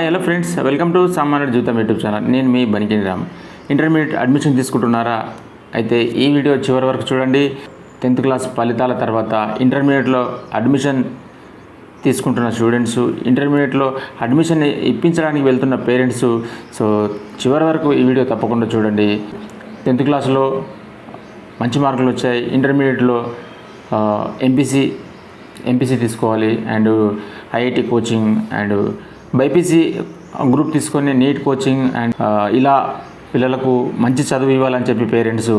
Hi hello friends welcome to సామాన్య జీవితం YouTube channel నేను మీ బనికిని రామ్. ఇంటర్మీడియట్ అడ్మిషన్ తీసుకుంటున్నారా? అయితే ఈ వీడియో చివరి వరకు చూడండి. టెన్త్ క్లాస్ ఫలితాల తర్వాత ఇంటర్మీడియట్లో అడ్మిషన్ తీసుకుంటున్న స్టూడెంట్స్ ఇంటర్మీడియట్లో అడ్మిషన్ ఇప్పించడానికి వెళ్తున్న పేరెంట్స్ సో చివరి వరకు ఈ వీడియో తప్పకుండా చూడండి. టెన్త్ క్లాస్లో మంచి మార్కులు వచ్చాయి. ఇంటర్మీడియట్లో ఎంపీసీ ఎంపీసీ తీసుకోవాలి. And IIT coaching and BiPC group తీసుకొని నీట్ కోచింగ్ అండ్ ఇలా పిల్లలకు మంచి చదువు ఇవ్వాలని చెప్పి పేరెంట్స్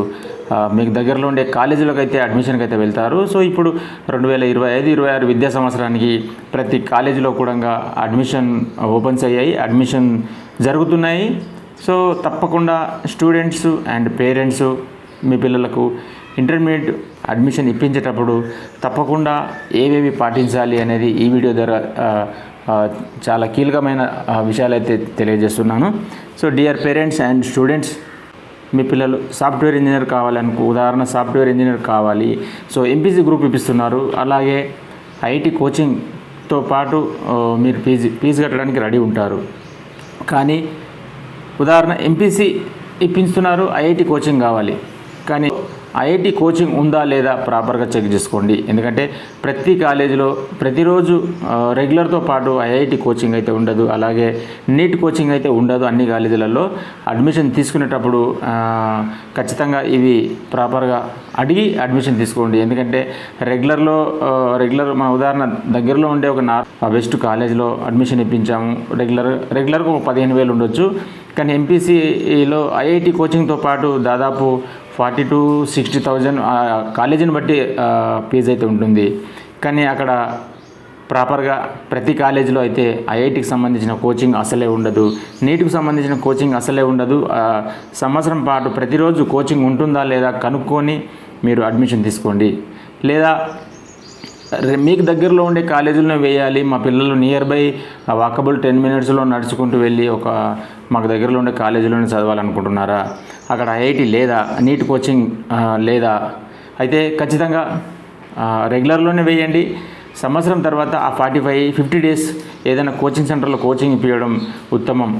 మీకు దగ్గరలో ఉండే కాలేజీలకు అయితే అడ్మిషన్కి అయితే వెళ్తారు. సో ఇప్పుడు రెండు వేల ఇరవై ఐదు ఇరవై ఆరు విద్యా సంవత్సరానికి ప్రతి కాలేజీలో కూడా అడ్మిషన్ ఓపెన్స్ అయ్యాయి. అడ్మిషన్ జరుగుతున్నాయి. సో తప్పకుండా స్టూడెంట్స్ అండ్ పేరెంట్స్ మీ పిల్లలకు ఇంటర్మీడియట్ అడ్మిషన్ ఇప్పించేటప్పుడు తప్పకుండా ఏవేవి పాటించాలి అనేది ఈ వీడియో ద్వారా చాలా కీలకమైన విషయాలైతే విషయాలు అయితే తెలియజేస్తున్నాను. So dear parents and students మీ పిల్లలు సాఫ్ట్వేర్ ఇంజనీర్ కావాలనుకో ఉదాహరణ సాఫ్ట్వేర్ ఇంజనీర్ కావాలి. సో ఎంపీసీ గ్రూప్ ఇప్పిస్తున్నారు. అలాగే ఐటీ కోచింగ్తో పాటు మీరు ఫీజు ఫీజు కట్టడానికి రెడీ ఉంటారు. కానీ ఉదాహరణ ఎంపీసీ ఇప్పిస్తున్నారు ఐఐటి కోచింగ్ కావాలి. కానీ ఐఐటి కోచింగ్ ఉందా లేదా ప్రాపర్గా చెక్ చేసుకోండి. ఎందుకంటే ప్రతి కాలేజీలో ప్రతిరోజు రెగ్యులర్తో పాటు ఐఐటి కోచింగ్ అయితే ఉండదు. అలాగే నీట్ కోచింగ్ అయితే ఉండదు అన్ని కాలేజీలలో. అడ్మిషన్ తీసుకునేటప్పుడు ఖచ్చితంగా ఇవి ప్రాపర్గా అడిగి అడ్మిషన్ తీసుకోండి. ఎందుకంటే రెగ్యులర్లో రెగ్యులర్ మా ఉదాహరణ దగ్గరలో ఉండే ఒక నా బెస్ట్ కాలేజీలో అడ్మిషన్ ఇప్పించాము. రెగ్యులర్ రెగ్యులర్గా ఒక పదిహేను వేలు ఉండొచ్చు. కానీ ఎంపీసీలో ఐఐటి కోచింగ్తో పాటు దాదాపు ఫార్టీ టు సిక్స్టీ థౌజండ్ కాలేజీని బట్టి ఫీజు అయితే ఉంటుంది. కానీ అక్కడ ప్రాపర్గా ప్రతి కాలేజీలో అయితే ఐఐటికి సంబంధించిన కోచింగ్ అసలే ఉండదు. నీట్కి సంబంధించిన కోచింగ్ అసలే ఉండదు. సంవత్సరం పాటు ప్రతిరోజు కోచింగ్ ఉంటుందా లేదా కనుక్కొని మీరు అడ్మిషన్ తీసుకోండి. లేదా మీకు దగ్గరలో ఉండే కాలేజీలను వేయాలి. మా పిల్లలు నియర్ బై వాకబుల్ టెన్ మినిట్స్లో నడుచుకుంటూ వెళ్ళి ఒక మాకు దగ్గరలో ఉండే కాలేజీలోనే చదవాలనుకుంటున్నారా? అక్కడ ఐఐటి లేదా నీట్ కోచింగ్ లేదా. అయితే ఖచ్చితంగా రెగ్యులర్లోనే వేయండి. సంవత్సరం తర్వాత ఆ ఫార్టీ ఫైవ్ ఫిఫ్టీ డేస్ ఏదైనా కోచింగ్ సెంటర్లో కోచింగ్ ఇప్పించడం ఉత్తమం.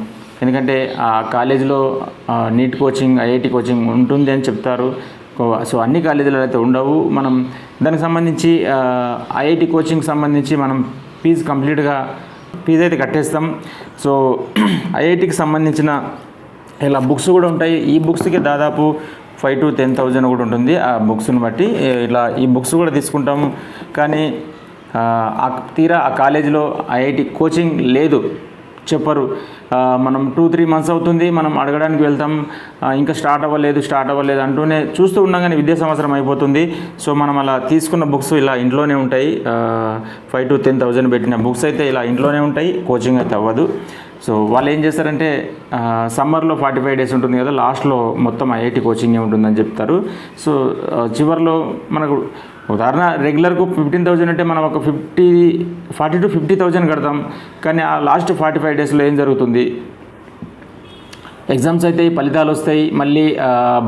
ఎందుకంటే ఆ కాలేజీలో నీట్ కోచింగ్ ఐఐటి కోచింగ్ ఉంటుంది అని చెప్తారు. సో అన్ని కాలేజీలో అయితే ఉండవు. మనం దానికి సంబంధించి ఐఐటి కోచింగ్ సంబంధించి మనం ఫీజు కంప్లీట్గా ఫీజు అయితే కట్టేస్తాం. సో ఐఐటికి సంబంధించిన ఇలా బుక్స్ కూడా ఉంటాయి. ఈ బుక్స్కి దాదాపు ఫైవ్ టు టెన్ థౌజండ్ కూడా ఉంటుంది. ఆ బుక్స్ని బట్టి ఇలా ఈ బుక్స్ కూడా తీసుకుంటాం. కానీ ఆ, తీరా ఆ కాలేజీలో ఐఐటి కోచింగ్ లేదు. చెప్పరు. మనం టూ త్రీ మంత్స్ అవుతుంది. మనం అడగడానికి వెళ్తాం. ఇంకా స్టార్ట్ అవ్వలేదు స్టార్ట్ అవ్వలేదు అంటూనే చూస్తూ ఉండగానే విద్యా సంవత్సరం అయిపోతుంది. సో మనం అలా తీసుకున్న బుక్స్ ఇలా ఇంట్లోనే ఉంటాయి. ఫైవ్ టు టెన్ థౌజండ్ పెట్టిన బుక్స్ అయితే ఇలా ఇంట్లోనే ఉంటాయి. కోచింగ్ అయితే అవ్వదు. సో వాళ్ళు ఏం చేస్తారంటే సమ్మర్లో ఫార్టీ ఫైవ్ డేస్ ఉంటుంది కదా లాస్ట్లో మొత్తం ఐఐటి కోచింగే ఉంటుందని చెప్తారు. సో చివరిలో చివర్లో మనకు ఉదాహరణ రెగ్యులర్కు ఫిఫ్టీన్ థౌజండ్ అంటే మనం ఒక fifty forty to fifty thousand కడతాం. కానీ ఆ లాస్ట్ ఫార్టీ ఫైవ్ డేస్లో ఏం జరుగుతుంది? ఎగ్జామ్స్ అయితే ఫలితాలు వస్తాయి. మళ్ళీ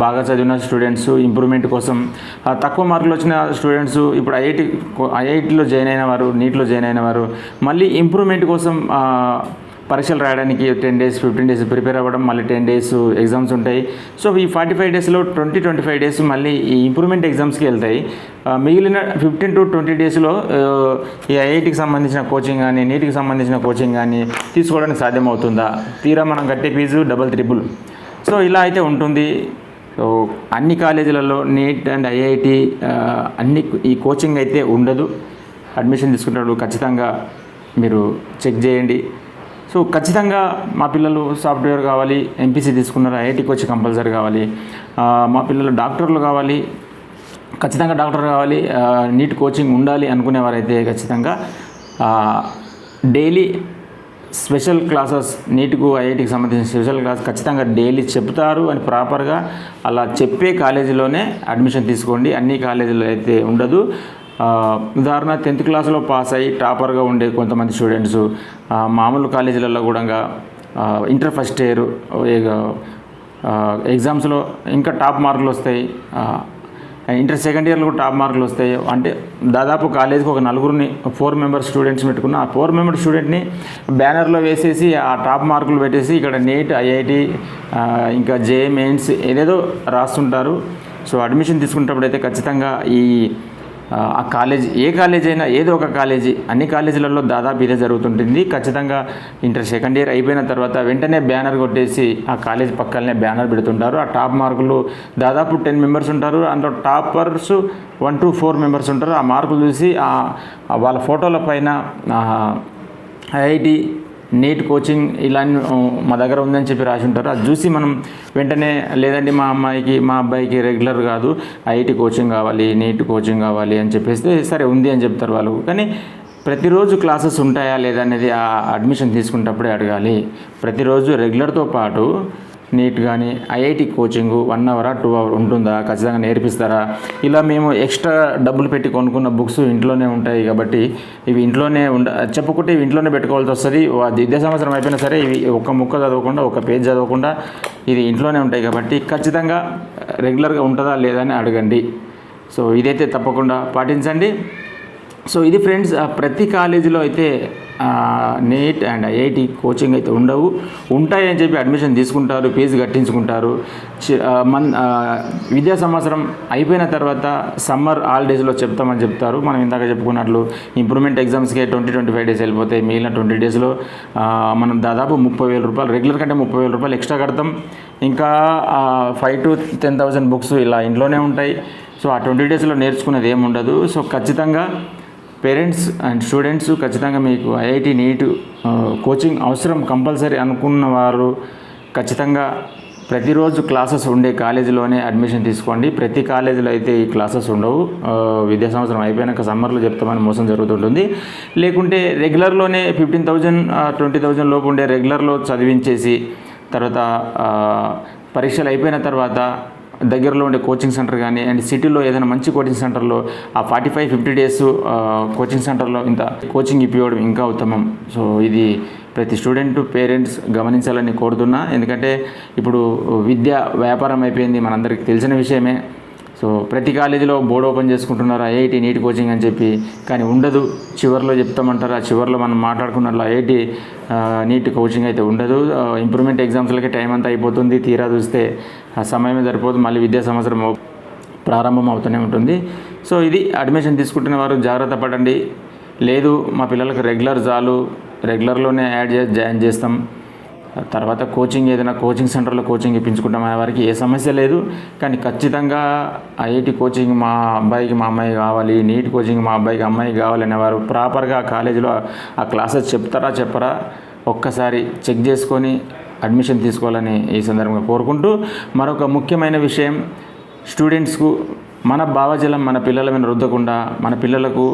బాగా చదివిన స్టూడెంట్స్ ఇంప్రూవ్మెంట్ కోసం తక్కువ మార్కులు వచ్చిన స్టూడెంట్స్ ఇప్పుడు ఐఐటి ఐఐటిలో జాయిన్ అయిన వారు నీట్లో జాయిన్ అయిన వారు మళ్ళీ ఇంప్రూవ్మెంట్ కోసం పరీక్షలు రాయడానికి ten days fifteen days prepare అవ్వడం మళ్ళీ టెన్ డేస్ ఎగ్జామ్స్ ఉంటాయి. సో ఈ ఫార్టీ ఫైవ్ డేస్లో ట్వంటీ ట్వంటీ ఫైవ్ డేస్ మళ్ళీ ఈ ఇంప్రూవ్మెంట్ ఎగ్జామ్స్కి వెళ్తాయి. మిగిలిన ఫిఫ్టీన్ టు ట్వంటీ డేస్లో ఈ ఐఐటికి సంబంధించిన కోచింగ్ కానీ నీటికి సంబంధించిన కోచింగ్ కానీ తీసుకోవడానికి సాధ్యమవుతుందా? తీరా మనం కట్టే ఫీజు డబల్ త్రిబుల్. సో ఇలా అయితే ఉంటుంది. సో అన్ని కాలేజీలలో నీట్ అండ్ ఐఐటి అన్ని ఈ కోచింగ్ అయితే ఉండదు. అడ్మిషన్ తీసుకున్నప్పుడు ఖచ్చితంగా మీరు చెక్ చేయండి. సో ఖచ్చితంగా మా పిల్లలు సాఫ్ట్వేర్ కావాలి ఎంపీసీ తీసుకున్నారు ఐఐటికి వచ్చి కంపల్సరీ కావాలి. మా పిల్లలు డాక్టర్లు కావాలి ఖచ్చితంగా డాక్టర్ కావాలి నీట్ కోచింగ్ ఉండాలి అనుకునేవారైతే ఖచ్చితంగా డైలీ స్పెషల్ క్లాసెస్ నీట్కు ఐఐటికి సంబంధించిన స్పెషల్ క్లాస్ ఖచ్చితంగా డైలీ చెప్తారు అని ప్రాపర్గా అలా చెప్పే కాలేజీలోనే అడ్మిషన్ తీసుకోండి. అన్ని కాలేజీలో అయితే ఉండదు. ఉదాహరణ టెన్త్ క్లాస్లో పాస్ అయ్యి టాపర్గా ఉండే కొంతమంది స్టూడెంట్స్ మామూలు కాలేజీలలో కూడా ఇంటర్ ఫస్ట్ ఇయర్ ఎగ్జామ్స్లో ఇంకా టాప్ మార్కులు వస్తాయి. ఇంటర్ సెకండ్ ఇయర్లో కూడా టాప్ మార్కులు వస్తాయి. అంటే దాదాపు కాలేజీకి ఒక నలుగురిని ఫోర్ మెంబర్ స్టూడెంట్స్ పెట్టుకున్న ఆ ఫోర్ మెంబర్ స్టూడెంట్ని బ్యానర్లో వేసేసి ఆ టాప్ మార్కులు పెట్టేసి ఇక్కడ నీట్ ఐఐటి ఇంకా జే మెయిన్స్ ఏదేదో రాస్తుంటారు. సో అడ్మిషన్ తీసుకునేటప్పుడు అయితే ఖచ్చితంగా ఈ ఆ, కాలేజ్ ఏ కాలేజ్ అయినా ఏదో ఒక కాలేజీ అన్ని కాలేజీలలో దాదాపు ఇదే జరుగుతుంటుంది. ఖచ్చితంగా ఇంటర్ సెకండ్ ఇయర్ అయిపోయిన తర్వాత వెంటనే బ్యానర్ కొట్టేసి ఆ కాలేజ్ పక్కనే బ్యానర్ పెడుతుంటారు. ఆ టాప్ మార్కులు దాదాపు టెన్ మెంబర్స్ ఉంటారు. అందులో toppers one two four members ఉంటారు. ఆ మార్కులు చూసి వాళ్ళ ఫోటోల పైన ఐఐటి నీట్ కోచింగ్ ఇలా మా దగ్గర ఉందని చెప్పి రాసి ఉంటారు. అది చూసి మనం వెంటనే లేదండి మా అమ్మాయికి మా అబ్బాయికి రెగ్యులర్ కాదు ఐఐటి కోచింగ్ కావాలి నీట్ కోచింగ్ కావాలి అని చెప్పేస్తే సరే ఉంది అని చెప్తారు వాళ్ళు. కానీ ప్రతిరోజు క్లాసెస్ ఉంటాయా లేదా అనేది ఆ అడ్మిషన్ తీసుకునేటప్పుడే అడగాలి. ప్రతిరోజు రెగ్యులర్తో పాటు నీట్ కానీ ఐఐటి కోచింగ్ వన్ అవరా టూ అవర్ ఉంటుందా? ఖచ్చితంగా నేర్పిస్తారా? ఇలా మేము ఎక్స్ట్రా డబ్బులు పెట్టి కొనుక్కున్న బుక్స్ ఇంట్లోనే ఉంటాయి కాబట్టి ఇవి ఇంట్లోనే ఉండ చెప్పుకుంటే ఇవి ఇంట్లోనే పెట్టుకోవాల్సి వస్తుంది. వా- విద్యా సంవత్సరం అయిపోయినా సరే ఇవి ఒక ముక్క చదవకుండా ఒక పేజ్ చదవకుండా ఇది ఇంట్లోనే ఉంటాయి కాబట్టి ఖచ్చితంగా రెగ్యులర్గా ఉంటుందా లేదా అని అడగండి. సో ఇదైతే తప్పకుండా పాటించండి. సో ఇది ఫ్రెండ్స్ ప్రతి కాలేజీలో అయితే నీట్ అండ్ ఐఐటి కోచింగ్ అయితే ఉండవు. ఉంటాయని చెప్పి అడ్మిషన్ తీసుకుంటారు ఫీజు కట్టించుకుంటారు. చి- మన్ విద్యా సంవత్సరం అయిపోయిన తర్వాత సమ్మర్ హాలిడేస్లో చెప్తామని చెప్తారు. మనం ఇందాక చెప్పుకున్నట్లు ఇంప్రూవ్మెంట్ ఎగ్జామ్స్కి ట్వంటీ ట్వంటీ ఫైవ్ డేస్ వెళ్ళిపోతాయి. మిగిలిన ట్వంటీ డేస్లో మనం దాదాపు ముప్పై వేల రూపాయలు రెగ్యులర్ కంటే ముప్పై వేల రూపాయలు ఎక్స్ట్రా కడతాం. ఇంకా five to ten thousand books ఇలా ఇంట్లోనే ఉంటాయి. సో ఆ ట్వంటీ డేస్లో నేర్చుకునేది ఏముండదు. సో ఖచ్చితంగా పేరెంట్స్ అండ్ స్టూడెంట్స్ ఖచ్చితంగా మీకు ఐఐటి నీట్ కోచింగ్ అవసరం కంపల్సరీ అనుకున్న వారు ఖచ్చితంగా ప్రతిరోజు క్లాసెస్ ఉండే కాలేజీలోనే అడ్మిషన్ తీసుకోండి. ప్రతి కాలేజీలో అయితే ఈ క్లాసెస్ ఉండవు. విద్యా సంవత్సరం అయిపోయినాక సమ్మర్లో చెప్తామని మోసం జరుగుతుంటుంది. లేకుంటే రెగ్యులర్లోనే ఫిఫ్టీన్ థౌజండ్ ట్వంటీ థౌజండ్ లోపు ఉండే రెగ్యులర్లో చదివించేసి తర్వాత పరీక్షలు అయిపోయిన తర్వాత దగ్గరలో ఉండే కోచింగ్ సెంటర్ కానీ అండ్ సిటీలో ఏదైనా మంచి కోచింగ్ సెంటర్లో ఆ forty five fifty days coaching సెంటర్లో ఇంత కోచింగ్ ఇప్పించడం ఇంకా ఉత్తమం. సో ఇది ప్రతి స్టూడెంట్ పేరెంట్స్ గమనించాలని కోరుతున్నా. ఎందుకంటే ఇప్పుడు విద్య వ్యాపారం అయిపోయింది మనందరికీ తెలిసిన విషయమే. సో ప్రతి కాలేజీలో బోర్డు ఓపెన్ చేసుకుంటున్నారు ఐఐటి నీట్ కోచింగ్ అని చెప్పి కానీ ఉండదు. చివరిలో చెప్తామంటారు ఆ చివరిలో మనం మాట్లాడుకున్నట్లు ఐఐటి నీట్ కోచింగ్ అయితే ఉండదు. ఇంప్రూవ్మెంట్ ఎగ్జామ్స్లకి టైం అంతా అయిపోతుంది తీరా చూస్తే. ఆ సమయమే సరిపోదు మళ్ళీ విద్యా సంవత్సరం ప్రారంభం అవుతూనే ఉంటుంది. సో ఇది అడ్మిషన్ తీసుకుంటున్న వారు జాగ్రత్త పడండి. లేదు మా పిల్లలకు రెగ్యులర్ చాలు రెగ్యులర్లోనే యాడ్ చేసి జాయిన్ చేస్తాం. తర్వాత కోచింగ్ ఏదైనా కోచింగ్ సెంటర్లో కోచింగ్ ఇప్పించుకుంటాం అనే వారికి ఏ సమస్య లేదు. కానీ ఖచ్చితంగా ఐఐటి కోచింగ్ మా అబ్బాయికి మా అమ్మాయి కావాలి నీట్ కోచింగ్ మా అబ్బాయికి అమ్మాయి కావాలి అనేవారు ప్రాపర్గా ఆ కాలేజీలో ఆ క్లాసెస్ చెప్తారా చెప్పరా? ఒక్కసారి చెక్ చేసుకొని అడ్మిషన్ తీసుకోవాలని ఈ సందర్భంగా కోరుకుంటూ మరొక ముఖ్యమైన విషయం స్టూడెంట్స్కు మన భావజలం మన పిల్లల మీద రుద్దకుండా మన పిల్లలకు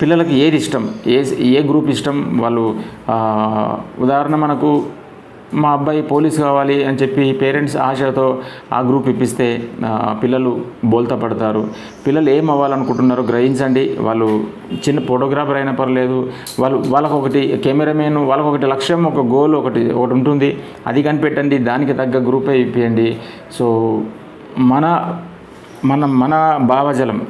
పిల్లలకు ఏది ఇష్టం ఏ ఏ గ్రూప్ ఇష్టం వాళ్ళు ఉదాహరణ మనకు మా అబ్బాయి పోలీస్ కావాలి అని చెప్పి పేరెంట్స్ ఆశతో ఆ గ్రూప్ ఇప్పిస్తే పిల్లలు బోల్తా పడతారు. పిల్లలు ఏం అవ్వాలనుకుంటున్నారో గ్రహించండి. వాళ్ళు చిన్న ఫోటోగ్రాఫర్ అయినా పర్లేదు. వాళ్ళు వాళ్ళకొకటి కెమెరామెన్ వాళ్ళకొకటి లక్ష్యం ఒక గోల్ ఒకటి ఒకటి ఉంటుంది. అది కనిపెట్టండి. దానికి తగ్గ గ్రూపే ఇప్పియండి. సో మన మన మన భావజలం.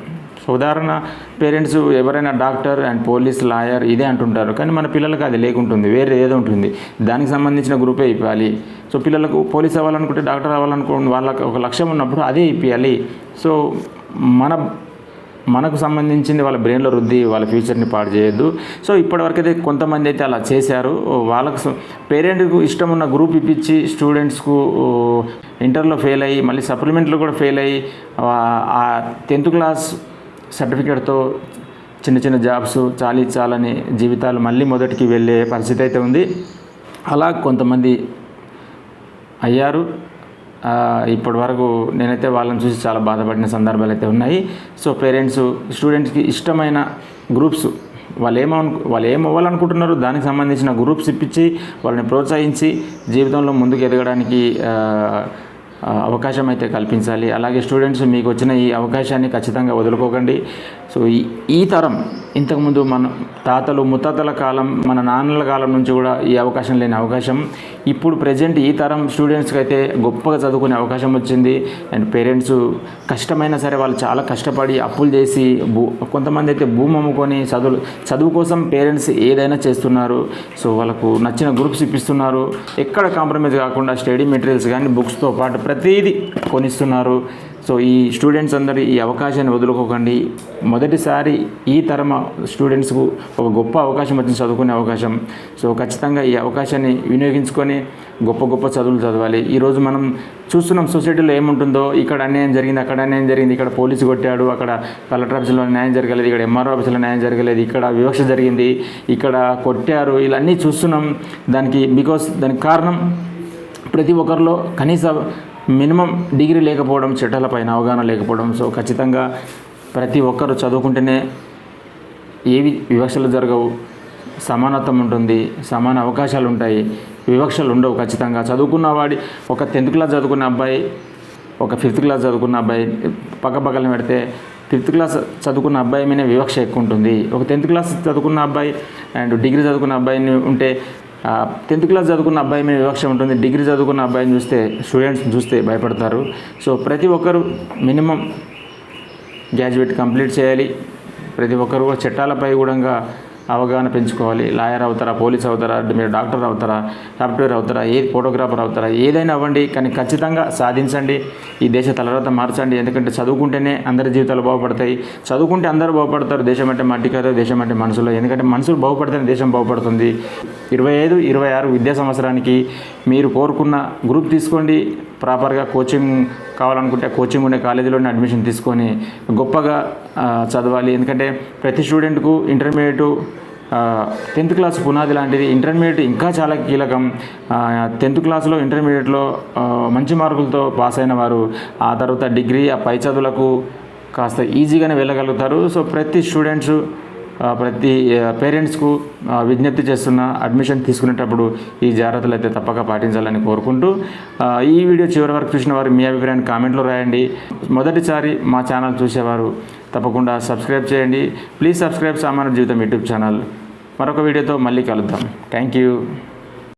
ఉదాహరణ పేరెంట్స్ ఎవరైనా డాక్టర్ అండ్ పోలీస్ లాయర్ ఇదే అంటుంటారు. కానీ మన పిల్లలకు అది లేకుంటుంది వేరే ఏదో ఉంటుంది. దానికి సంబంధించిన గ్రూపే ఇవ్వాలి. సో పిల్లలకు పోలీస్ అవ్వాలనుకుంటే డాక్టర్ అవ్వాలనుకుంటే వాళ్ళకి ఒక లక్ష్యం ఉన్నప్పుడు అదే ఇప్పియాలి. సో మన మనకు సంబంధించింది వాళ్ళ బ్రెయిన్లో రుద్ది వాళ్ళ ఫ్యూచర్ని పాడు చేయొద్దు. సో ఇప్పటివరకు అయితే కొంతమంది అయితే అలా చేశారు. వాళ్ళకు పేరెంట్కు ఇష్టం ఉన్న గ్రూప్ ఇప్పించి స్టూడెంట్స్కు ఇంటర్లో ఫెయిల్ అయ్యి మళ్ళీ సప్లిమెంట్లో కూడా ఫెయిల్ అయ్యి ఆ టెన్త్ క్లాస్ సర్టిఫికేట్తో చిన్న చిన్న జాబ్స్ చాలీ చాలని జీవితాలు మళ్ళీ మొదటికి వెళ్ళే పరిస్థితి అయితే ఉంది. అలా కొంతమంది అయ్యారు. ఇప్పటి వరకు నేనైతే వాళ్ళని చూసి చాలా బాధపడిన సందర్భాలు అయితే ఉన్నాయి. సో పేరెంట్స్ స్టూడెంట్స్కి ఇష్టమైన గ్రూప్స్ వాళ్ళు ఏమను వాళ్ళు ఏం అవ్వాలనుకుంటున్నారు దానికి సంబంధించిన గ్రూప్స్ ఇప్పించి వాళ్ళని ప్రోత్సహించి జీవితంలో ముందుకు ఎదగడానికి అవకాశం అయితే కల్పించాలి. అలాగే స్టూడెంట్స్ మీకు వచ్చిన ఈ అవకాశాన్ని ఖచ్చితంగా వదులుకోకండి. సో ఈ ఈ తరం ఇంతకుముందు మన తాతలు ముత్తాతల కాలం మన నాన్నల కాలం నుంచి కూడా ఈ అవకాశం లేని అవకాశం. ఇప్పుడు ప్రజెంట్ ఈ తరం స్టూడెంట్స్కి అయితే గొప్పగా చదువుకునే అవకాశం వచ్చింది. అండ్ పేరెంట్స్ కష్టమైనా సరే వాళ్ళు చాలా కష్టపడి అప్పులు చేసి భూ కొంతమంది అయితే భూమి అమ్ముకొని చదువు చదువు కోసం పేరెంట్స్ ఏదైనా చేస్తున్నారు. సో వాళ్ళకు నచ్చిన గ్రూప్స్ ఇప్పిస్తున్నారు. ఎక్కడ కాంప్రమైజ్ కాకుండా స్టడీ మెటీరియల్స్ కానీ బుక్స్తో పాటు ప్రతిదీ కొనిస్తున్నారు. సో ఈ స్టూడెంట్స్ అందరూ ఈ అవకాశాన్ని వదులుకోకండి. మొదటిసారి ఈ తరం స్టూడెంట్స్కు ఒక గొప్ప అవకాశం వచ్చింది చదువుకునే అవకాశం. సో ఖచ్చితంగా ఈ అవకాశాన్ని వినియోగించుకొని గొప్ప గొప్ప చదువులు చదవాలి. ఈరోజు మనం చూస్తున్నాం సొసైటీలో ఏముంటుందో. ఇక్కడ అన్యాయం జరిగింది అక్కడ అన్యాయం జరిగింది. ఇక్కడ పోలీసు కొట్టాడు అక్కడ కలెక్టర్ ఆఫీసులో న్యాయం జరగలేదు ఇక్కడ ఎంఆర్ఓ ఆఫీసులో న్యాయం జరగలేదు ఇక్కడ వివక్ష జరిగింది ఇక్కడ కొట్టారు. ఇలా అన్నీ చూస్తున్నాం. దానికి బికాస్ దానికి కారణం ప్రతి ఒక్కరిలో కనీస మినిమం డిగ్రీ లేకపోవడం చట్టాలపైన అవగాహన లేకపోవడం. సో ఖచ్చితంగా ప్రతి ఒక్కరు చదువుకుంటేనే ఏవి వివక్షలు జరగవు. సమానత్వం ఉంటుంది సమాన అవకాశాలు ఉంటాయి. వివక్షలు ఉండవు ఖచ్చితంగా. చదువుకున్న వాడి ఒక టెన్త్ క్లాస్ చదువుకున్న అబ్బాయి ఒక ఫిఫ్త్ క్లాస్ చదువుకున్న అబ్బాయి పక్క పక్కన పెడితే ఫిఫ్త్ క్లాస్ చదువుకున్న అబ్బాయి మీద వివక్ష ఎక్కువ ఉంటుంది. ఒక టెన్త్ క్లాస్ చదువుకున్న అబ్బాయి అండ్ డిగ్రీ చదువుకున్న అబ్బాయిని ఉంటే టెన్త్ క్లాస్ చదువుకున్న అబ్బాయి మీద వివక్ష ఉంటుంది. డిగ్రీ చదువుకున్న అబ్బాయిని చూస్తే స్టూడెంట్స్ చూస్తే భయపడతారు. సో ప్రతి ఒక్కరు మినిమం గ్రాడ్యుయేట్ కంప్లీట్ చేయాలి. ప్రతి ఒక్కరు చట్టాలపై కూడా అవగాహన పెంచుకోవాలి. లాయర్ అవుతారా పోలీస్ అవుతారా మీరు డాక్టర్ అవుతారా సాఫ్ట్వేర్ అవుతారా ఏ ఫోటోగ్రాఫర్ అవుతారా ఏదైనా అవ్వండి. కానీ ఖచ్చితంగా సాధించండి. ఈ దేశ తలరాత మార్చండి. ఎందుకంటే చదువుకుంటేనే అందరి జీవితాలు బాగుపడతాయి. చదువుకుంటే అందరూ బాగుపడతారు. దేశం అంటే మట్టి కాదు దేశం అంటే మనుషులు. ఎందుకంటే మనుషులు బాగుపడితేనే దేశం బాగుపడుతుంది. ఇరవై ఐదు ఇరవై ఆరు విద్యా సంవత్సరానికి మీరు కోరుకున్న గ్రూప్ తీసుకోండి. ప్రాపర్గా కోచింగ్ కావాలనుకుంటే కోచింగ్ ఉండే కాలేజీలోనే అడ్మిషన్ తీసుకొని గొప్పగా చదవాలి. ఎందుకంటే ప్రతి స్టూడెంట్కు ఇంటర్మీడియట్ టెన్త్ క్లాస్ పునాది లాంటిది ఇంటర్మీడియట్ ఇంకా చాలా కీలకం. టెన్త్ క్లాస్లో ఇంటర్మీడియట్లో మంచి మార్కులతో పాస్ అయిన వారు ఆ తర్వాత డిగ్రీ ఆ పై చదువులకు కాస్త ఈజీగానే వెళ్ళగలుగుతారు. సో ప్రతి స్టూడెంట్స్ ప్రతి పేరెంట్స్కు విజ్ఞప్తి చేస్తున్న అడ్మిషన్ తీసుకునేటప్పుడు ఈ జాగ్రత్తలు అయితే తప్పక పాటించాలని కోరుకుంటూ ఈ వీడియో చివరి వరకు చూసిన వారు మీ అభిప్రాయాన్ని కామెంట్లో రాయండి. మొదటిసారి మా ఛానల్ చూసేవారు తప్పకుండా సబ్స్క్రైబ్ చేయండి. ప్లీజ్ సబ్స్క్రైబ్ సామాన్య జీవితం యూట్యూబ్ ఛానల్. మరొక వీడియోతో మళ్ళీ కలుద్దాం. Thank you.